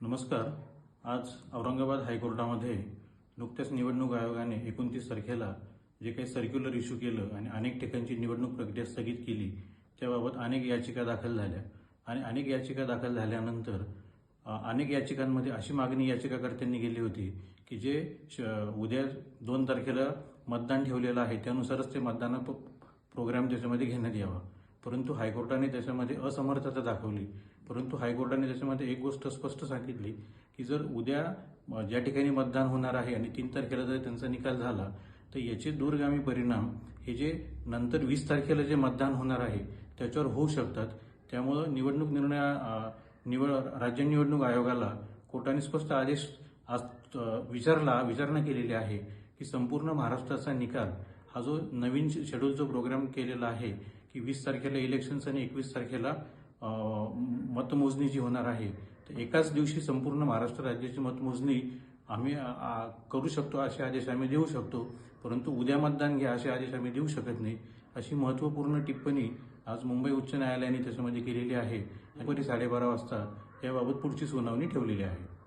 नमस्कार. आज औरंगाबाद हायकोर्टामध्ये नुकत्याच निवडणूक आयोगाने एकोणतीस तारखेला जे काही सर्क्युलर इश्यू केलं आणि अनेक ठिकाणची निवडणूक प्रक्रिया स्थगित केली त्याबाबत अनेक याचिका दाखल झाल्या. आणि अनेक याचिका दाखल झाल्यानंतर अनेक याचिकांमध्ये अशी मागणी याचिकाकर्त्यांनी केली होती की जे श- उद्या दोन तारखेला मतदान ठेवलेलं आहे त्यानुसारच ते मतदान प- प्रोग्राम त्याच्यामध्ये घेण्यात यावा. परंतु हायकोर्टाने त्याच्यामध्ये असमर्थता दाखवली. परंतु हायकोर्टाने त्याच्यामध्ये एक गोष्ट स्पष्ट सांगितली की जर उद्या ज्या ठिकाणी मतदान होणार आहे आणि तीन तारखेला जर त्यांचा निकाल झाला तर याचे दूरगामी परिणाम हे जे नंतर वीस तारखेला जे मतदान होणार आहे त्याच्यावर होऊ शकतात. त्यामुळं निवडणूक निर्णय निवड राज्य निवडणूक आयोगाला कोर्टाने स्पष्ट आदेश आज विचारला विचारणा केलेली आहे की संपूर्ण महाराष्ट्राचा निकाल हा जो नवीन शेड्यूल जो प्रोग्राम केलेला आहे की वीस तारखेला इलेक्शन्स आणि एकवीस तारखेला मतमोजणी जी होणार आहे तर एकाच दिवशी संपूर्ण महाराष्ट्र राज्याची मतमोजणी आम्ही आ, करू शकतो असे आदेश आम्ही देऊ शकतो. परंतु उद्या मतदान घ्या असे आदेश आम्ही देऊ शकत नाही. अशी महत्त्वपूर्ण टिप्पणी आज मुंबई उच्च न्यायालयाने त्याच्यामध्ये केलेली आहे. दुपारी साडेबारा वाजता याबाबत पुढची सुनावणी ठेवलेली आहे.